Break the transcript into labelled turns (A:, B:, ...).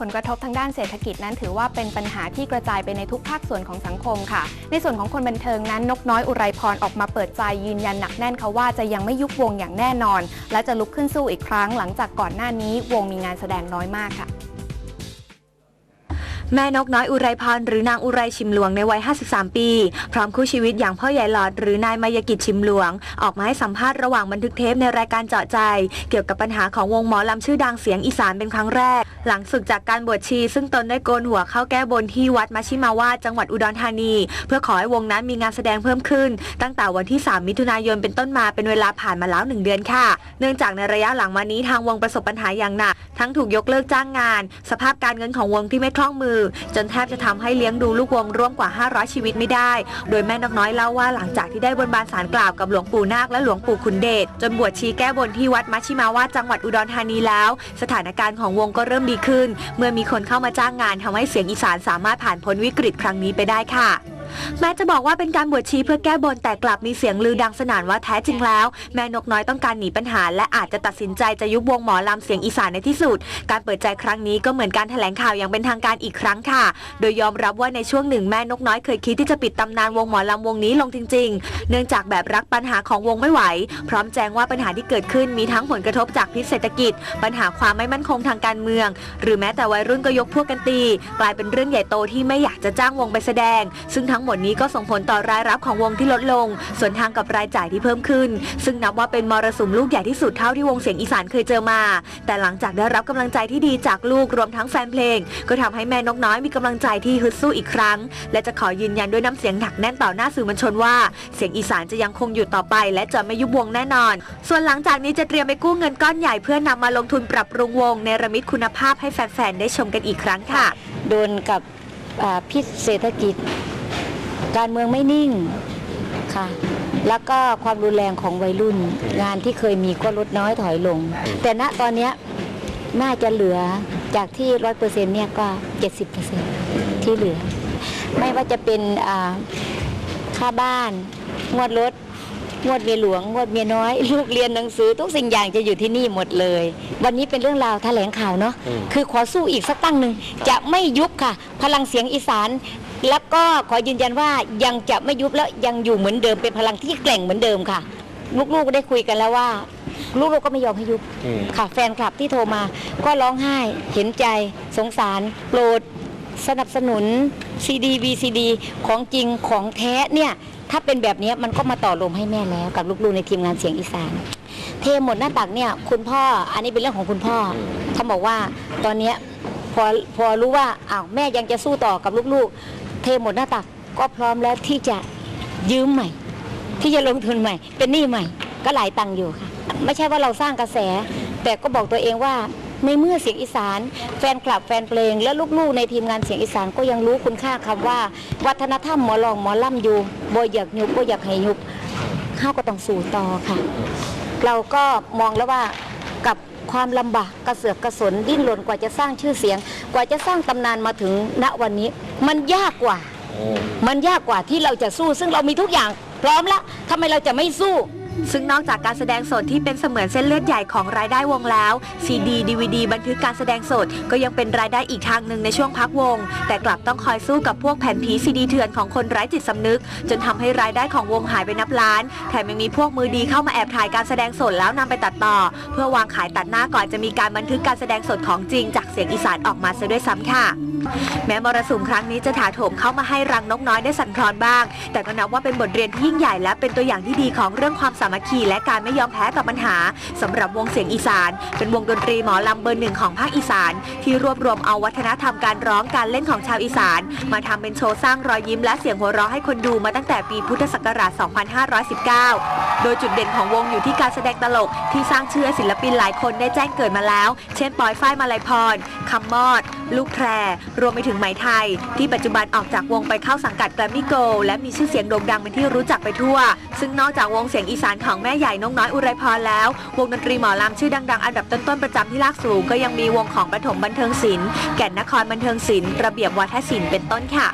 A: ผลกระทบทางด้านเศรษฐกิจนั้นถือว่าเป็นปัญหาที่กระจายไปในทุกภาคส่วนของสังคมค่ะ ในส่วนของคนบันเทิงนั้นนกน้อยอุไรพรออกมาเปิดใจยืนยันหนักแน่นค่ะว่าจะยังไม่ยุบวงอย่างแน่นอน และจะลุกขึ้นสู้อีกครั้งหลังจากก่อนหน้านี้วงมีงานแสดงน้อยมากค่ะ
B: แม่นกน้อยอุไรพรหรือนางอุไรชิมหลวงในวัย 53 ปี พร้อมคู่ชีวิตอย่างพ่อใหญ่หลอดหรือนายมายกิจชิมหลวง ออกมาให้สัมภาษณ์ระหว่างบันทึกเทปในรายการเจาะใจ เกี่ยวกับปัญหาของวงหมอลำชื่อดังเสียงอีสานเป็นครั้งแรก หลังศึกจากการบวชชี ซึ่งตนได้โกนหัวเข้าแก้บนที่วัดมัชชิมาวาจังหวัดอุดรธานี เพื่อขอให้วงนั้นมีงานแสดงเพิ่มขึ้น ตั้งแต่วันที่ 3 มิถุนายนเป็นต้นมาเป็นเวลาผ่านมาแล้วหนึ่งเดือนค่ะ เนื่องจากในระยะหลังมานี้ทางวงประสบปัญหาอย่างหนัก ทั้งถูกยกเลิกจ้างงาน สภาพการเงินของวงที่ไม่คล่องมือ จนแทบจะทำให้เลี้ยงดูลูกวงร่วมกว่า 500 ชีวิตไม่ได้ โดยแม่นกน้อยเล่าว่าหลังจากที่ได้บนบานสารกล่าวกับหลวงปู่นาคและหลวงปู่ขุนเดชจนบวชชีแก้บนที่วัดมัชชิมาวาจังหวัดอุดรธานีแล้ว สถานการณ์ของวงก็เริ่มดีขึ้น เมื่อมีคนเข้ามาจ้างงานทำให้เสียงอีสานสามารถผ่านพ้นวิกฤตครั้งนี้ไปได้ค่ะ แม้จะบอกว่าเป็นการบวชชีเพื่อแก้บนแต่กลับมีเสียงลือดังสนั่นว่าแท้จริงแล้ว แม่นกน้อยต้องการหนีปัญหา และอาจจะตัดสินใจจะยุบวงหมอลำเสียงอีสานในที่สุด การเปิดใจครั้งนี้ก็เหมือนการแถลงข่าวอย่างเป็นทางการอีกครั้งค่ะ โดยยอมรับว่าในช่วงหนึ่งแม่นกน้อยเคยคิดที่จะปิดตำนานวงหมอลำวงนี้ลงจริง ๆ เนื่องจากแบบรักปัญหาของวงไม่ไหว พร้อมแจ้งว่าปัญหาที่เกิดขึ้นมีทั้งผลกระทบจากพิษเศรษฐกิจ ปัญหาความไม่มั่นคงทางการเมือง หรือแม้แต่วัยรุ่นก็ยกพวกกันตี กลายเป็นเรื่องใหญ่โตที่ไม่อยากจะจ้างวงไปแสดง ซึ่งทั้งหมดนี้ก็ส่งผลต่อรายรับของวงที่ลดลง ส่วนทางกับรายจ่ายที่เพิ่มขึ้น ซึ่งนับว่าเป็นมรสุมลูกใหญ่ที่สุดเท่าที่วงเสียงอีสานเคยเจอมา แต่หลังจากได้รับกำลังใจที่ดีจากลูกรวมทั้งแฟนเพลง ก็ทำให้แม่นกน้อยมีกำลังใจที่ฮึดสู้อีกครั้ง และจะขอยืนยันด้วยน้ำเสียงหนักแน่นต่อหน้าสื่อมวลชนว่า เสียงอีสานจะยังคงอยู่ต่อไป และจะไม่ยุบวงแน่นอน ส่วนหลังจากนี้จะเตรียมไปกู้เงินก้อนใหญ่เพื่อนำมาลงทุนปรับปรุงวงในระมิดคุณภาพให้แฟนๆได้ชมกันอีกครั้งค่ะ
C: โดนกับพิษเศรษฐกิจ การเมืองไม่นิ่งค่ะ แล้วก็ความรุนแรงของวัยรุ่น งานที่เคยมีก็ลดน้อยถอยลง แต่ณตอนเนี้ยน่าจะเหลือจากที่ร้อยเปอร์เซ็นต์เนี่ยก็เจ็ดสิบเปอร์เซ็นต์ที่เหลือ ไม่ว่าจะเป็นอ่าค่าบ้าน งวดรถงวดเมียหลวงงวดเมียน้อย ลูกเรียนหนังสือทุกสิ่งอย่างจะอยู่ที่นี่หมดเลย วันนี้เป็นเรื่องราวแถลงข่าวเนาะคือขอสู้อีกสักตั้งหนึ่งจะไม่ยุบค่ะ พลังเสียงอีสาน แล้วก็ขอยืนยันว่ายังจะไม่ยุบแล้วยังอยู่เหมือนเดิมเป็นพลังที่แกร่งเหมือนเดิมค่ะ ลูกๆได้คุยกันแล้วว่า ลูกๆก็ไม่ยอมให้ยุบค่ะ แฟนคลับที่โทรมา ก็ร้องไห้เห็นใจสงสารโปรดสนับสนุนซีดีวีซีดีของจริงของแท้เนี่ยถ้าเป็นแบบนี้มันก็มาต่อลมให้แม่แล้วกับลูกๆในทีมงานเสียงอีสาน เทหมดหน้าตักเนี่ยคุณพ่ออันนี้เป็นเรื่องของคุณพ่อเขาบอกว่าตอนเนี้ยพอพอรู้ว่าอ้าวแม่ยังจะสู้ต่อกับลูกๆ เทหมดหน้าตักก็พร้อมแล้วที่จะยืมใหม่ ที่จะลงทุนใหม่ เป็นหนี้ใหม่ ก็หลายตังค์อยู่ค่ะ ไม่ใช่ว่าเราสร้างกระแส แต่ก็บอกตัวเองว่าในเมื่อเสียงอีสาน แฟนคลับแฟนเพลง และลูกๆในทีมงานเสียงอีสานก็ยังรู้คุณค่าคำว่า วัฒนธรรมหมอลองหมอล่ำอยู่บ่อยากยุบบ่อยากให้ยุบข้าก็ต้องสู่ต่อค่ะ เราก็มองแล้วว่า ความลำบากกระเสือกกระสนดิ้นรนกว่าจะสร้างชื่อเสียง กว่าจะสร้างตำนานมาถึงณวันนี้ มันยากกว่า มันยากกว่าที่เราจะสู้ ซึ่งเรามีทุกอย่างพร้อมแล้วทำไมเราจะไม่สู้
B: ซึ่งนอกจากการแสดงสดที่เป็นเสมือนเส้นเลือดใหญ่ของรายได้วงแล้วซีดีดีวดีบันทึกการแสดงสดก็ยังเป็นรายได้อีกทางหนึ่งในช่วงพักวง แต่กลับต้องคอยสู้กับพวกแผ่นผีซีดีเถื่อนของคนไร้จิตสำนึก จนทำให้รายได้ของวงหายไปนับล้านแถมยังมีพวกมือดีเข้ามาแอบถ่ายการแสดงสดแล้วนำไปตัดต่อ เพื่อวางขายตัดหน้าก่อนจะมีการบันทึกการแสดงสดของจริง จากเสียงอีสานออกมาซะด้วยซ้ำค่ะแม้มรสุมครั้งนี้จะถาโถมเข้ามาให้รังนกน้อยได้สั่นคลอนบ้าง แต่ก็นับว่าเป็นบทเรียนที่ยิ่งใหญ่และเป็นตัวอย่างที่ดีของเรื่องความสามัคคี และการไม่ยอมแพ้ต่อปัญหาสำหรับวงเสียงอีสาน เป็นวงดนตรีหมอลำเบอร์หนึ่งของภาคอีสาน ที่รวบรวมเอาวัฒนธรรมการร้องการเล่นของชาวอีสาน มาทำเป็นโชว์สร้างรอยยิ้มและเสียงหัวเราะให้คนดูมาตั้งแต่ปีพุทธศักราช 2519 โดยจุดเด่นของวงอยู่ที่การแสดงตลกที่สร้างชื่อให้ศิลปินหลายคนได้แจ้งเกิดมาแล้ว เช่นปอยฝ้ายมาลัยพรคำมอด ลูกแพรรวมไปถึงไหมไทย ที่ปัจจุบันออกจากวงไปเข้าสังกัดแกรมมี่โกลและมีชื่อเสียงโด่งดังเป็นที่รู้จักไปทั่ว ซึ่งนอกจากวงเสียงอีสานของแม่ใหญ่นกน้อยอุไรพรแล้ว วงดนตรีหมอลำชื่อดังๆ อันดับต้นๆประจำที่ลากสูงก็ยังมีวงของปฐมบันเทิงศิลป์แก่นนครบันเทิงศิลป์ระเบียบวัฒนศิลป์เป็นต้นค่ะ